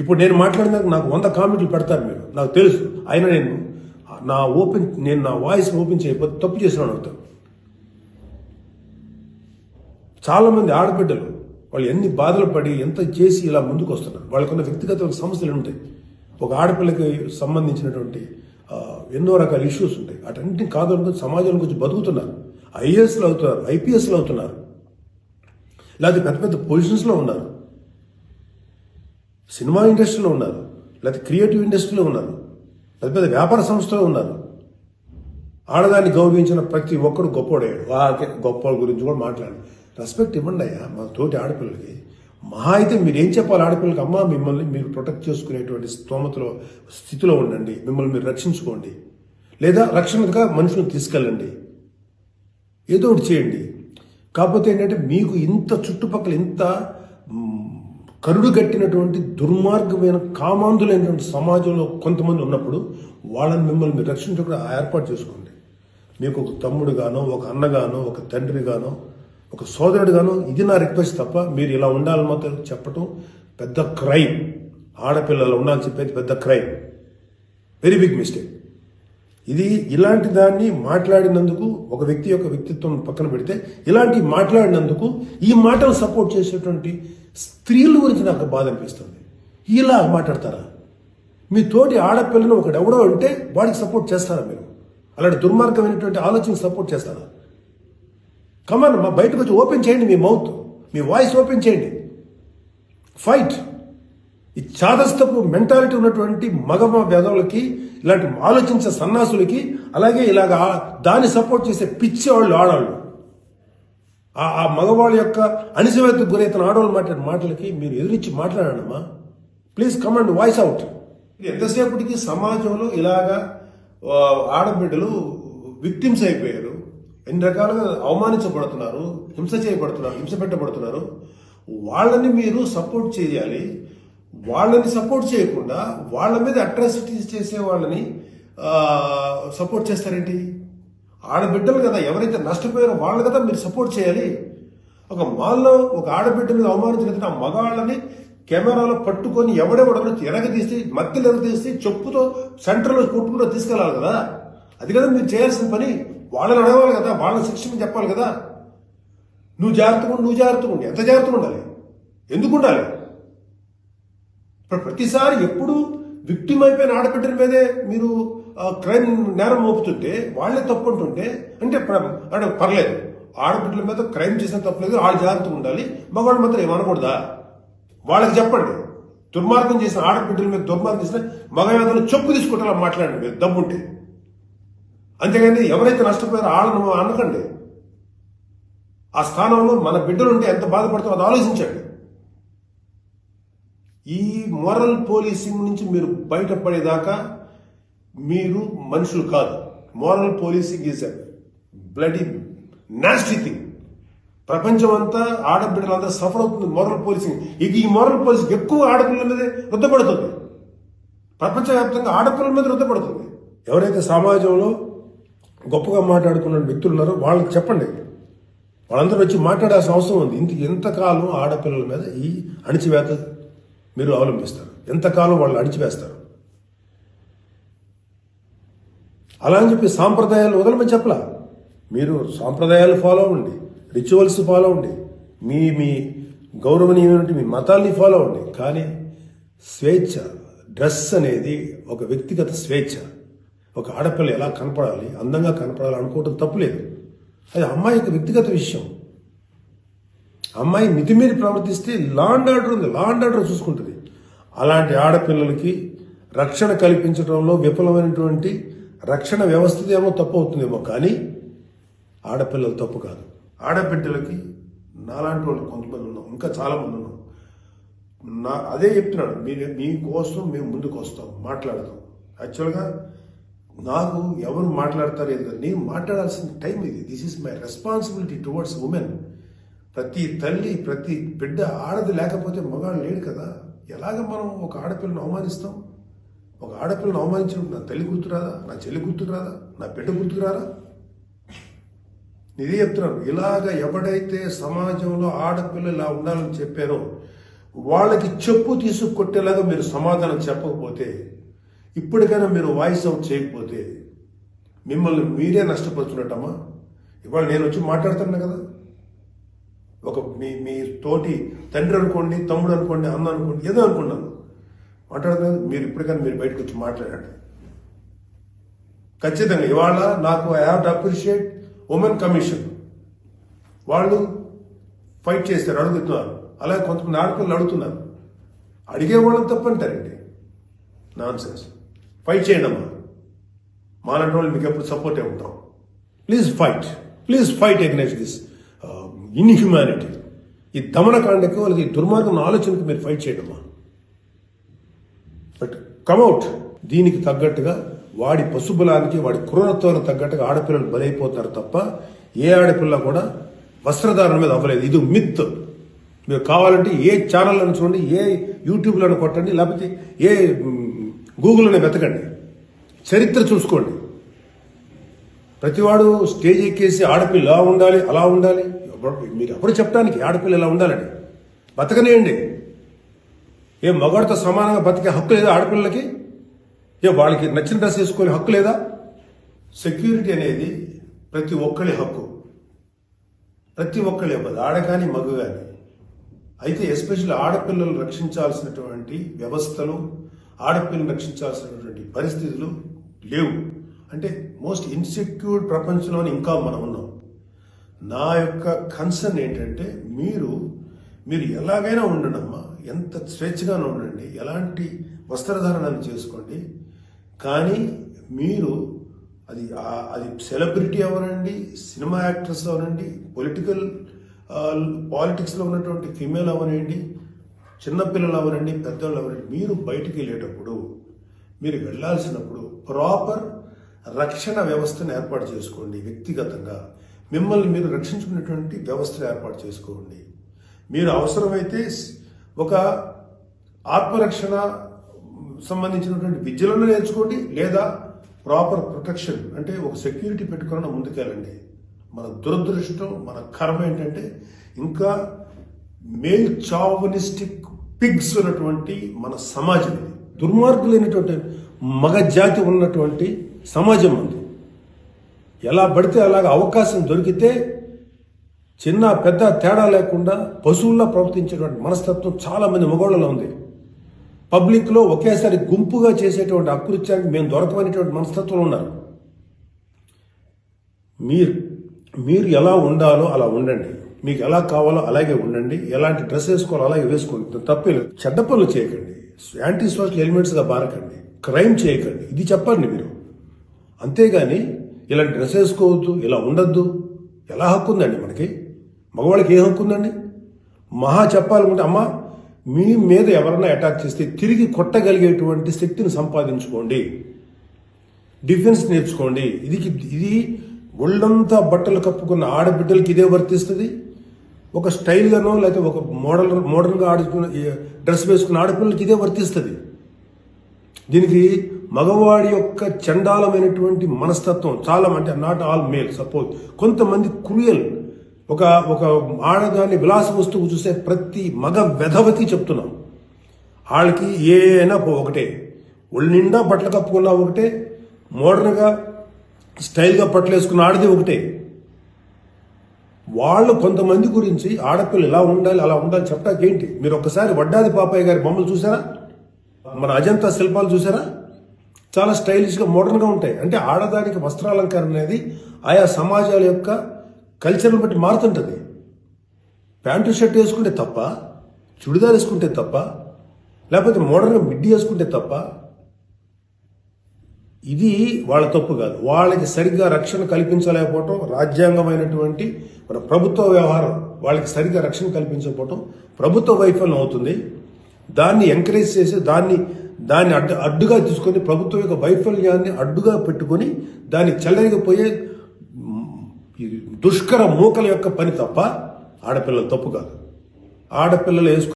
ఇప్పుడు నేను మాట్లాడినాక నాకు వంద కామెంట్లు పెడతారు మీరు. నాకు తెలుసు. అయినా నేను నా ఓపెన్ నేను నా వాయిస్ ఓపెన్ చేయకపోతే తప్పు చేసినాను అవుతాను చాలామంది ఆడబిడ్డలు వాళ్ళు ఎన్ని బాధలు పడి ఎంత చేసి ఇలా ముందుకు వస్తున్నారు. వాళ్ళకున్న వ్యక్తిగత సమస్యలు ఉంటాయి? ఒక ఆడపిల్లకి సంబంధించినటువంటి ఎన్నో రకాల ఇష్యూస్ ఉంటాయి. అటన్నిటిని కాదు సమాజంలో కొంచెం బతుకుతున్నారు. ఐఏఎస్లు అవుతున్నారు ఐపీఎస్లు అవుతున్నారు. లేకపోతే పెద్ద పెద్ద పొజిషన్స్లో ఉన్నారు. సినిమా ఇండస్ట్రీలో ఉన్నారు. లేకపోతే క్రియేటివ్ ఇండస్ట్రీలో ఉన్నారు. పెద్ద పెద్ద వ్యాపార సంస్థలో ఉన్నారు. ఆడదాన్ని గౌరవించిన ప్రతి ఒక్కరు గొప్పోడయ్యాడు వాళ్ళకి గొప్ప గురించి కూడా మాట్లాడు. రెస్పెక్ట్ ఇవ్వండి అయ్యా మా తోటి ఆడపిల్లలకి. మహా అయితే మీరు ఏం చెప్పాలి ఆడపిల్లలకి? అమ్మా మిమ్మల్ని మీరు ప్రొటెక్ట్ చేసుకునేటువంటి స్తోమతలో స్థితిలో ఉండండి. మిమ్మల్ని మీరు రక్షించుకోండి. లేదా రక్షణగా మనుషులను తీసుకెళ్ళండి. ఏదో ఒకటి చేయండి. కాకపోతే ఏంటంటే మీకు ఇంత చుట్టుపక్కల ఇంత కరుడు కట్టినటువంటి దుర్మార్గమైన కామాంధులైనటువంటి సమాజంలో కొంతమంది ఉన్నప్పుడు వాళ్ళని మిమ్మల్ని మీరు రక్షించకుండా ఏర్పాటు చేసుకోండి. మీకు ఒక తమ్ముడుగానో ఒక అన్నగానో ఒక తండ్రిగానో ఒక సోదరుడుగానో ఇది నా రిక్వెస్ట్ తప్ప మీరు ఇలా ఉండాలని మాత్రం చెప్పటం పెద్ద క్రైమ్. ఆడపిల్లలు ఉండాలని చెప్పేది పెద్ద క్రైమ్. వెరీ బిగ్ మిస్టేక్ ఇది ఇలాంటి దాన్ని మాట్లాడినందుకు ఒక వ్యక్తి యొక్క వ్యక్తిత్వం పక్కన పెడితే ఇలాంటి మాట్లాడినందుకు ఈ మాటలు సపోర్ట్ చేసేటువంటి స్త్రీల గురించి నాకు బాధ అనిపిస్తుంది. ఇలా మాట్లాడతారా? మీ తోటి ఆడపిల్లను ఒకడు ఎవడో ఉంటే వాడికి సపోర్ట్ చేస్తారా మీరు? అలాంటి దుర్మార్గమైనటువంటి ఆలోచన సపోర్ట్ చేస్తారా? కమాన్ మా బయటకు వచ్చి ఓపెన్ చేయండి మీ మౌత్ మీ వాయిస్ ఓపెన్ చేయండి. ఫైట్ ఈ చాదస్తపు మెంటాలిటీ ఉన్నటువంటి మగ బెదవులకి ఇలాంటి ఆలోచించే సన్నాసులకి అలాగే ఇలాగ దాన్ని సపోర్ట్ చేసే పిచ్చి వాళ్ళు ఆడవాళ్ళు ఆ మగవాళ్ళ యొక్క అణిసివేత గురైతున్న ఆడవాళ్ళు మాట్లాడిన మాటలకి మీరు ఎదురించి మాట్లాడమ్మా ప్లీజ్ కమాండ్ వాయిస్ అవుట్ ఎంతసేపటికి సమాజంలో ఇలాగా ఆడబిడ్డలు విక్టిమ్స్ అయిపోయారు ఎన్ని రకాలుగా అవమానించబడుతున్నారు హింస చేయబడుతున్నారు హింస పెట్టబడుతున్నారు వాళ్ళని మీరు సపోర్ట్ చేయాలి. వాళ్ళని సపోర్ట్ చేయకుండా వాళ్ళ మీద అట్రాసిటీస్ చేసే వాళ్ళని సపోర్ట్ చేస్తారేంటి? ఆడబిడ్డలు కదా ఎవరైతే నష్టపోయారో వాళ్ళు కదా మీరు సపోర్ట్ చేయాలి. ఒక మాల్లో ఒక ఆడబిడ్డ మీద అవమానించిన ఆ మగాళ్ళని కెమెరాలో పట్టుకొని ఎవడెవడో ఎరగ తీసి మధ్యలో ఎరగ తీసి చెప్పుతో సెంటర్లో కొట్టుకుంటూ తీసుకెళ్ళాలి కదా. అది కదా మీరు చేయాల్సిన పని. వాళ్ళని అడగాలి కదా వాళ్ళని శిక్షణ చెప్పాలి కదా. నువ్వు జాగ్రత్తగా ఉండు, నువ్వు జాగ్రత్తగా ఉండి. ఎంత జాగ్రత్తగా ఉండాలి? ఎందుకు ఉండాలి? ఇప్పుడు ప్రతిసారి ఎప్పుడు విక్టిమ్ అయిపోయిన ఆడబిడ్డల మీదే మీరు క్రైమ్ నేరం మోపుతుంటే వాళ్ళే తప్పు అంటుంటే అంటే అంటే పర్లేదు. ఆడబిడ్డల మీద క్రైమ్ చేసిన తప్పలేదు వాళ్ళు జాగ్రత్తగా ఉండాలి మగవాళ్ళు మాత్రం ఏమనకూడదా వాళ్ళకి చెప్పండి. దుర్మార్గం చేసిన ఆడబిడ్డల మీద దుర్మార్గం చేసిన మగవేదలు చెప్పు తీసుకుంటారా మాట్లాడండి మీరు దమ్ముంటే. అంతేగాని ఎవరైతే నష్టపోయారో వాళ్ళను అనకండి. ఆ స్థానంలో మన బిడ్డలు ఉంటే ఎంత బాధపడతారో అది ఆలోచించండి. ఈ మోరల్ పోలీసింగ్ నుంచి మీరు బయటపడేదాకా మీరు మనుషులు కాదు. Moral policing is bloody nasty thing ప్రపంచం అంతా ఆడబిడ్డలంతా సఫర్ అవుతుంది మోరల్ పోలీసింగ్ ఇక ఈ మోరల్ పోలీసింగ్ ఎక్కువ ఆడపిల్లల మీదే రుద్దపడుతుంది ప్రపంచవ్యాప్తంగా ఆడపిల్లల మీద రుద్దపడుతుంది ఎవరైతే సమాజంలో గొప్పగా మాట్లాడుకున్న వ్యక్తులు ఉన్నారో వాళ్ళకి చెప్పండి. వాళ్ళందరూ వచ్చి మాట్లాడాల్సిన అవసరం ఉంది. ఇంత ఎంతకాలం ఆడపిల్లల మీద ఈ అణిచివేత మీరు అవలంబిస్తారు? ఎంతకాలం వాళ్ళు అణిచివేస్తారు? అలా అని చెప్పి సాంప్రదాయాలు వదలమని చెప్పలా. మీరు సాంప్రదాయాలు ఫాలో అవ్వండి. రిచువల్స్ ఫాలో అవ్వండి. మీ మీ గౌరవనీయమైనటువంటి మీ మతాల్ని ఫాలో అవ్వండి. కానీ స్వేచ్ఛ డ్రెస్ అనేది ఒక వ్యక్తిగత స్వేచ్ఛ. ఒక ఆడపిల్ల ఎలా కనపడాలి అందంగా కనపడాలి అనుకోవటం తప్పులేదు అది అమ్మాయి యొక్క వ్యక్తిగత విషయం. అమ్మాయి మితిమీరి ప్రవర్తిస్తే లాండ్ ఆర్డర్ ఉంది. లాండ్ ఆర్డర్ చూసుకుంటుంది. అలాంటి ఆడపిల్లలకి రక్షణ కల్పించడంలో విఫలమైనటువంటి రక్షణ వ్యవస్థదేమో తప్పు అవుతుందేమో కానీ ఆడపిల్లలు తప్పు కాదు. ఆడబిడ్డలకి నాలాంటి వాళ్ళు కొంతమంది ఉన్నాం ఇంకా చాలామంది ఉన్నాం నా అదే చెప్తున్నాడు. మీరు మీకోసం మేము ముందుకు వస్తాం. మాట్లాడదాం. యాక్చువల్గా నాకు ఎవరు మాట్లాడతారు ఏదో నేను మాట్లాడాల్సిన టైం ఇది. This is my responsibility towards women ప్రతి తల్లి ప్రతి బిడ్డ ఆడది లేకపోతే మగాడు లేడు కదా. ఎలాగ మనం ఒక ఆడపిల్లను అవమానిస్తాం? ఒక ఆడపిల్లను అవమానించినప్పుడు నా తల్లి గుర్తురాదా? నా చెల్లి గుర్తురాదా? నా బిడ్డ గుర్తుకురారా ఇదే చెప్తున్నాను? ఇలాగ ఎవడైతే సమాజంలో ఆడపిల్ల ఇలా ఉండాలని చెప్పారో వాళ్ళకి చెప్పు తీసుకొట్టేలాగా మీరు సమాధానం చెప్పకపోతే ఇప్పటికైనా మీరు వాయిస్ అవుట్ చేయకపోతే మిమ్మల్ని మీరే నష్టపరుచున్నట్టమ్మా ఇవాళ నేను వచ్చి మాట్లాడుతున్నా కదా? ఒక మీ మీ తోటి తండ్రి అనుకోండి తమ్ముడు అనుకోండి అన్న అనుకోండి ఏదో అనుకున్నాను. మాట్లాడుతున్నది మీరు ఇప్పటికైనా మీరు బయటకు వచ్చి మాట్లాడండి. ఖచ్చితంగా ఇవాళ నాకు I have to appreciate women commission వాళ్ళు ఫైట్ చేస్తారు అడుగుతున్నారు. అలాగే కొంతమంది ఆడపిల్లలు అడుగుతున్నారు. అడిగేవాళ్ళని తప్పంటారండి నాన్ సెన్స్ ఫైట్ చేయండి అమ్మా. మాలాంటి వాళ్ళు మీకు ఎప్పుడు సపోర్టే ఉంటాం. Please fight please fight against this inhumanity ఈ దమనకాండకు వాళ్ళకి దుర్మార్గం ఆలోచనకు మీరు ఫైట్ చేయడమ్మా బట్ కమౌట్ దీనికి తగ్గట్టుగా వాడి పశుబలానికి వాడి క్రూరత్వానికి తగ్గట్టుగా ఆడపిల్లలు బలైపోతారు తప్ప ఏ ఆడపిల్ల కూడా వస్త్రధారణ మీద అవ్వలేదు. ఇది మిత్ మీరు కావాలంటే ఏ ఛానల్ అని చూడండి ఏ యూట్యూబ్లను కొట్టండి లేకపోతే ఏ గూగుల్లోనే వెతకండి. చరిత్ర చూసుకోండి. ప్రతివాడు స్టేజ్ ఎక్కేసి ఆడపిల్ల ఇలా ఉండాలి అలా ఉండాలి. మీరు ఎప్పుడు చెప్పడానికి ఆడపిల్ల ఇలా ఉండాలని? బతకనేయండి. ఏ మగవాడితో సమానంగా బతికే హక్కు లేదా ఆడపిల్లలకి? ఏ వాళ్ళకి నచ్చిన డ్రెస్ వేసుకునే హక్కు లేదా? సెక్యూరిటీ అనేది ప్రతి ఒక్కరి హక్కు. ప్రతి ఒక్కరి ఇవ్వదు. ఆడ కానీ మగ కానీ అయితే ఎస్పెషల్లీ ఆడపిల్లలు రక్షించాల్సినటువంటి వ్యవస్థలు ఆడపిల్లలు రక్షించాల్సినటువంటి పరిస్థితులు లేవు. అంటే మోస్ట్ ఇన్సెక్యూర్డ్ ప్రపంచంలోనే ఇంకా మనం ఉన్నాం. నా యొక్క కన్సర్న్ ఏంటంటే మీరు మీరు ఎలాగైనా ఉండడమ్మా. ఎంత స్వేచ్ఛగానే ఉండండి. ఎలాంటి వస్త్రధారణను చేసుకోండి. కానీ మీరు అది అది సెలబ్రిటీ అవనండి సినిమా యాక్ట్రెస్ అవనండి పొలిటికల్ పాలిటిక్స్లో ఉన్నటువంటి ఫీమేల్ అవనండి చిన్నపిల్లలు అవనండి పెద్దవాళ్ళు అవనండి. మీరు బయటికి వెళ్ళేటప్పుడు మీరు వెళ్ళాల్సినప్పుడు ప్రాపర్ రక్షణ వ్యవస్థను ఏర్పాటు చేసుకోండి వ్యక్తిగతంగా. మిమ్మల్ని మీరు రక్షించుకునేటువంటి వ్యవస్థను ఏర్పాటు చేసుకోండి. మీరు అవసరమైతే ఒక ఆత్మరక్షణ సంబంధించినటువంటి విద్యలను నేర్చుకోండి లేదా ప్రాపర్ ప్రొటెక్షన్ అంటే ఒక సెక్యూరిటీ పెట్టుకుని ముందుకెళ్ళండి. మన దురదృష్టం మన కర్మ ఏంటంటే ఇంకా మేల్ చావనిస్టిక్ పిగ్స్ ఉన్నటువంటి మన సమాజం ఇది. దుర్మార్గులైనటువంటి మగ జాతి ఉన్నటువంటి సమాజం ఉంది. ఎలా పడితే అలాగ అవకాశం దొరికితే చిన్న పెద్ద తేడా లేకుండా పశువుల్లా ప్రవర్తించేటువంటి మనస్తత్వం చాలా మంది మగవాళ్ళలో ఉంది. పబ్లిక్లో ఒకేసారి గుంపుగా చేసేటువంటి అకృత్యానికి మేము దొరకమైనటువంటి మనస్తత్వం ఉన్నారు. మీరు మీరు ఎలా ఉండాలో అలా ఉండండి. మీకు ఎలా కావాలో అలాగే ఉండండి. ఎలాంటి డ్రెస్ వేసుకోవాలో అలాగే వేసుకోండి. తప్పేలేదు చెడ్డ పనులు చేయకండి. యాంటీ సోషల్ ఎలిమెంట్స్గా బారకండి క్రైమ్ చేయకండి. ఇది చెప్పండి మీరు. అంతేగాని ఇలాంటి డ్రెస్ వేసుకోవద్దు ఇలా ఉండద్దు. ఎలా హక్కు ఉందండి మనకి? మగవాళ్ళకి ఏ హక్కు ఉందండి మహా చెప్పాలనుకుంటే అమ్మ మీ మీద ఎవరన్నా అటాక్ చేస్తే తిరిగి కొట్టగలిగేటువంటి శక్తిని సంపాదించుకోండి. డిఫెన్స్ నేర్చుకోండి. ఇది ఇది ఒళ్ళంతా బట్టలు కప్పుకున్న ఆడబిడ్డలకి ఇదే వర్తిస్తుంది. ఒక స్టైల్గానో లేకపోతే ఒక మోడల్ మోడర్న్గా ఆడుకున్న డ్రెస్ వేసుకున్న ఆడపిల్లలకి ఇదే వర్తిస్తుంది. దీనికి మగవాడి యొక్క చండాలమైనటువంటి మనస్తత్వం చాలా అంటే నాట్ ఆల్ మేల్ సపోజ్ కొంతమంది క్రూయల్ ఒక ఒక ఆడదాన్ని విలాస వస్తువు చూసే ప్రతి మగ వెధవతి చెప్తున్నాం. వాళ్ళకి ఏ అయినా ఒకటే. ఒళ్ళు నిండా బట్టలు కప్పుకున్నా ఒకటే. మోడర్న్గా స్టైల్గా బట్టలు వేసుకున్న ఆడది ఒకటే. వాళ్ళు కొంతమంది గురించి ఆడపిల్ల ఇలా ఉండాలి అలా ఉండాలి చెప్పడానికి ఏంటి? మీరు ఒక్కసారి వడ్డాది పాపయ్య గారి బొమ్మలు చూసారా? మన అజంతా శిల్పాలు చూసారా? చాలా స్టైలిష్గా మోడర్న్గా ఉంటాయి. అంటే ఆడదానికి వస్త్రాలంకరణ అనేది ఆయా సమాజాల యొక్క కల్చర్ని బట్టి మారుతుంటుంది. ప్యాంటు షర్ట్ వేసుకుంటే తప్ప చుడిదార్ వేసుకుంటే తప్ప లేకపోతే మోడర్న్ మిడ్డీ వేసుకుంటే తప్ప ఇది వాళ్ళ తప్పు కాదు. వాళ్ళకి సరిగ్గా రక్షణ కల్పించలేకపోవటం రాజ్యాంగమైనటువంటి మన ప్రభుత్వ వ్యవహారం వాళ్ళకి సరిగ్గా రక్షణ కల్పించకపోవటం ప్రభుత్వ వైఫల్యం అవుతుంది. దాన్ని ఎంకరేజ్ చేసి దాన్ని దాన్ని అడ్డు అడ్డుగా తీసుకొని ప్రభుత్వం యొక్క వైఫల్యాన్ని అడ్డుగా పెట్టుకొని దాన్ని చెల్లరిగిపోయే దుష్కర మూకల యొక్క పని తప్ప ఆడపిల్లల తప్పు కాదు. ఆడపిల్లలు వేసుకు